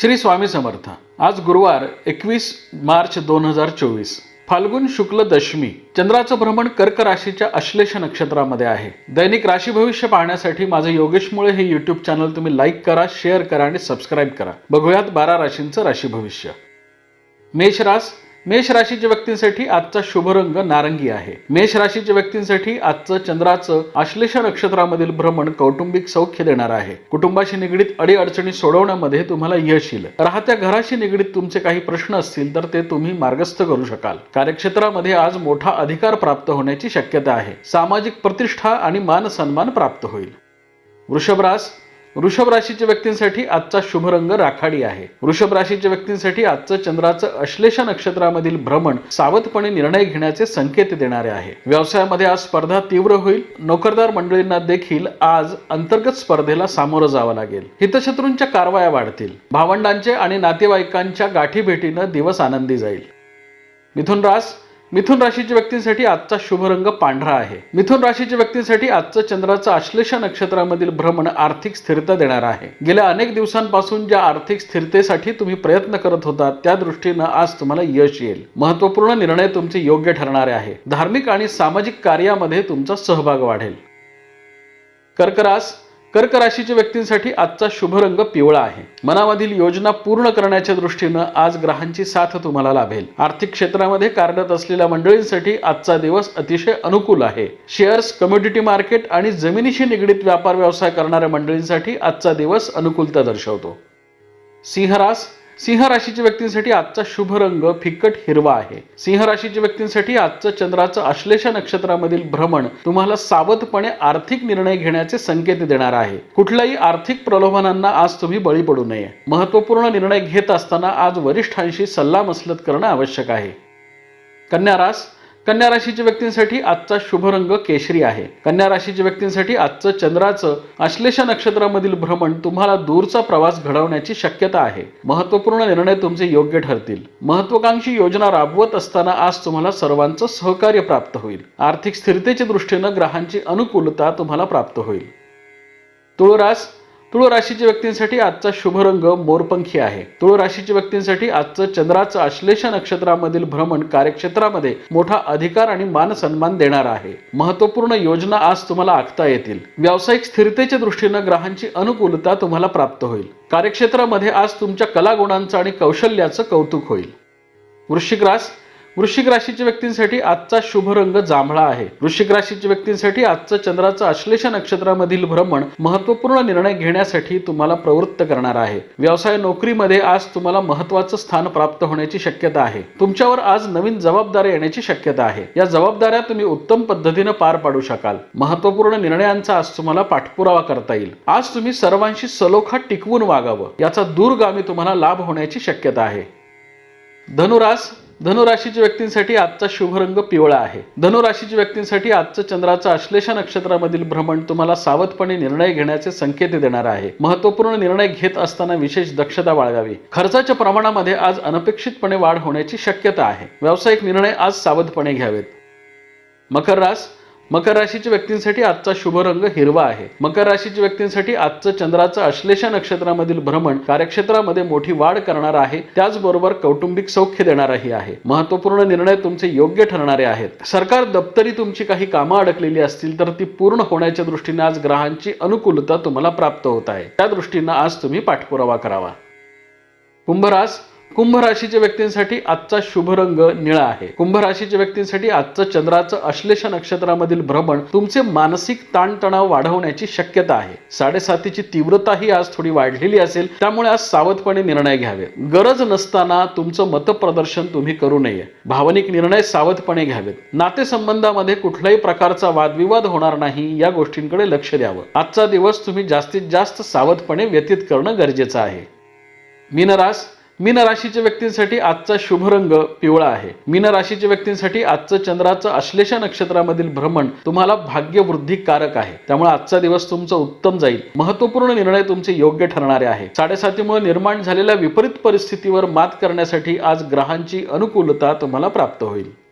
श्री स्वामी समर्थ. आज गुरुवार एकवीस मार्च दोन हजार चोवीस. फाल्गुन शुक्ल दशमी चंद्राचं भ्रमण कर्क राशीच्या अश्लेष नक्षत्रामध्ये आहे. दैनिक राशी भविष्य पाहण्यासाठी माझं योगेश मुळे हे युट्यूब चॅनल तुम्ही लाईक करा शेअर करा आणि सबस्क्राईब करा. बघूयात बारा राशींचं राशी भविष्य. मेष रास मेष राशीच्या व्यक्तींसाठी आजचा शुभ रंग नारंगी आहे. मेष राशीच्या व्यक्तींसाठी आजचं चंद्राचं आश्लेष नक्षत्रामधील भ्रमण कौटुंबिक सौख्य देणार आहे. कुटुंबाशी निगडीत अडीअडचणी सोडवण्यामध्ये तुम्हाला यश येईल. राहत्या घराशी निगडीत तुमचे काही प्रश्न असतील तर ते तुम्ही मार्गस्थ करू शकाल. कार्यक्षेत्रामध्ये आज मोठा अधिकार प्राप्त होण्याची शक्यता आहे. सामाजिक प्रतिष्ठा आणि मान सन्मान प्राप्त होईल. वृषभ रास वृषभ राशीच्या व्यक्तींसाठी आजचा शुभ रंग राखाडी आहे. वृषभ राशीच्या व्यक्तींसाठी आजचं चंद्राचं अश्लेष नक्षत्रामधील भ्रमण सावधपणे निर्णय घेण्याचे संकेत देणारे आहे. व्यवसायामध्ये आज स्पर्धा तीव्र होईल. नोकरदार मंडळींना देखील आज अंतर्गत स्पर्धेला सामोरं जावं लागेल. हितशत्रूंच्या कारवाया वाढतील. भावंडांचे आणि नातेवाईकांच्या गाठीभेटीनं दिवस आनंदी जाईल. मिथुन रास मिथुन राशीच्या व्यक्तींसाठी आजचा शुभ रंग पांढरा आहे. मिथुन राशीच्या व्यक्तींसाठी आजचं चंद्राचं आश्लेष नक्षत्रामधील भ्रमण आर्थिक स्थिरता देणार आहे. गेल्या अनेक दिवसांपासून ज्या आर्थिक स्थिरतेसाठी तुम्ही प्रयत्न करत होता त्या दृष्टीनं आज तुम्हाला यश येईल. महत्त्वपूर्ण निर्णय तुमचे योग्य ठरणारे आहे. धार्मिक आणि सामाजिक कार्यामध्ये तुमचा सहभाग वाढेल. कर्करास कर्क राशीच्या व्यक्तींसाठी आजचा शुभ रंग पिवळा आहे. मनामधील योजना पूर्ण करण्याच्या दृष्टीनं आज ग्रहांची साथ तुम्हाला लाभेल. आर्थिक क्षेत्रामध्ये कार्यरत असलेल्या मंडळींसाठी आजचा दिवस अतिशय अनुकूल आहे. शेअर्स कम्युनिटी मार्केट आणि जमिनीशी निगडीत व्यापार व्यवसाय करणाऱ्या मंडळींसाठी आजचा दिवस अनुकूलता दर्शवतो. सिंहरास सिंह राशीच्या व्यक्तींसाठी आजचा शुभ रंग फिकट हिरवा आहे. सिंह राशीच्या व्यक्तींसाठी आजचं चंद्राचं आश्लेष नक्षत्रामधील भ्रमण तुम्हाला सावधपणे आर्थिक निर्णय घेण्याचे संकेत देणार आहे. कुठल्याही आर्थिक प्रलोभनांना आज तुम्ही बळी पडू नये. महत्त्वपूर्ण निर्णय घेत असताना आज वरिष्ठांशी सल्लामसलत करणं आवश्यक आहे. कन्या रास कन्या राशीच्या व्यक्तींसाठी आजचा शुभ रंग केशरी आहे. कन्या राशीच्या व्यक्तींसाठी आजचं चंद्राचं आश्लेष नक्षत्रामधील भ्रमण तुम्हाला दूरचा प्रवास घडवण्याची शक्यता आहे. महत्त्वपूर्ण निर्णय तुमचे योग्य ठरतील. महत्वाकांक्षी योजना राबवत असताना आज तुम्हाला सर्वांचं सहकार्य प्राप्त होईल. आर्थिक स्थिरतेच्या दृष्टीनं ग्रहांची अनुकूलता तुम्हाला प्राप्त होईल. तुळरास तुळ राशीच्या व्यक्तींसाठी आजचा शुभ रंग मोरपंखी आहे. तुळ राशीच्या व्यक्तींसाठी आजचं चंद्राचं आश्लेष नक्षत्रामधील भ्रमण कार्यक्षेत्रामध्ये मोठा अधिकार आणि मान सन्मान देणार आहे. महत्त्वपूर्ण योजना आज तुम्हाला आखता येतील. व्यावसायिक स्थिरतेच्या दृष्टीनं ग्रहांची अनुकूलता तुम्हाला प्राप्त होईल. कार्यक्षेत्रामध्ये आज तुमच्या कलागुणांचं आणि कौशल्याचं कौतुक होईल. वृश्चिक रास वृश्चिक राशीच्या व्यक्तींसाठी आजचा शुभ रंग जांभळा आहे. वृश्चिक राशीच्या व्यक्तींसाठी आजचं चंद्राचं आश्लेष नक्षत्रामधील भ्रमण महत्त्वपूर्ण निर्णय घेण्यासाठी तुम्हाला प्रवृत्त करणार आहे. व्यवसाय नोकरीमध्ये आज तुम्हाला महत्वाचं स्थान प्राप्त होण्याची शक्यता आहे. तुमच्यावर आज नवीन जबाबदाऱ्या येण्याची शक्यता आहे. या जबाबदाऱ्या तुम्ही उत्तम पद्धतीनं पार पाडू शकाल. महत्त्वपूर्ण निर्णयांचा आज तुम्हाला पाठपुरावा करता येईल. आज तुम्ही सर्वांशी सलोखा टिकवून वागावं. याचा दूरगामी तुम्हाला लाभ होण्याची शक्यता आहे. धनुरास धनुराशीच्या व्यक्तींसाठी आजचा शुभ रंग पिवळा आहे. धनुराशीच्या व्यक्तींसाठी आजचं चंद्राचं आश्लेष नक्षत्रामधील भ्रमण तुम्हाला सावधपणे निर्णय घेण्याचे संकेत देणार आहे. महत्त्वपूर्ण निर्णय घेत असताना विशेष दक्षता बाळगावी. खर्चाच्या प्रमाणामध्ये आज अनपेक्षितपणे वाढ होण्याची शक्यता आहे. व्यावसायिक निर्णय आज सावधपणे घ्यावेत. मकर रास मकर राशीच्या व्यक्तींसाठी आजचा शुभ रंग हिरवा आहे. मकर राशीच्या व्यक्तींसाठी आजचं चंद्राचं अश्लेषा नक्षत्रामधील भ्रमण कार्यक्षेत्रामध्ये मोठी वाढ करणार आहे. त्याचबरोबर कौटुंबिक सौख्य देणारही आहे. महत्त्वपूर्ण निर्णय तुमचे योग्य ठरणारे आहेत. सरकार दप्तरी तुमची काही कामं अडकलेली असतील तर ती पूर्ण होण्याच्या दृष्टीने आज ग्रहांची अनुकूलता तुम्हाला प्राप्त होत आहे. त्या दृष्टीनं आज तुम्ही पाठपुरावा करावा. कुंभरास कुंभ राशीच्या व्यक्तींसाठी आजचा शुभ रंग निळा आहे. कुंभ राशीच्या व्यक्तींसाठी आजचं चंद्राचं अश्लेष नक्षत्रामधील भ्रमण तुमचे मानसिक ताणतणाव वाढवण्याची शक्यता आहे. साडेसातीची तीव्रताही आज थोडी वाढलेली असेल त्यामुळे आज सावधपणे निर्णय घ्यावेत. गरज नसताना तुमचं मतप्रदर्शन तुम्ही करू नये. भावनिक निर्णय सावधपणे घ्यावेत. नातेसंबंधामध्ये कुठल्याही प्रकारचा वादविवाद होणार नाही या गोष्टींकडे लक्ष द्यावं. आजचा दिवस तुम्ही जास्तीत जास्त सावधपणे व्यतीत करणं गरजेचं आहे. मीनरास मीन राशीच्या व्यक्तींसाठी आजचा शुभ रंग पिवळा आहे. मीन राशीच्या व्यक्तींसाठी आजचं चंद्राचं अश्लेष नक्षत्रामधील भ्रमण तुम्हाला भाग्यवृद्धिकारक आहे. त्यामुळे आजचा दिवस तुमचा उत्तम जाईल. महत्त्वपूर्ण निर्णय तुमचे योग्य ठरणारे आहे. साडेसातीमुळे निर्माण झालेल्या विपरीत परिस्थितीवर मात करण्यासाठी आज ग्रहांची अनुकूलता तुम्हाला प्राप्त होईल.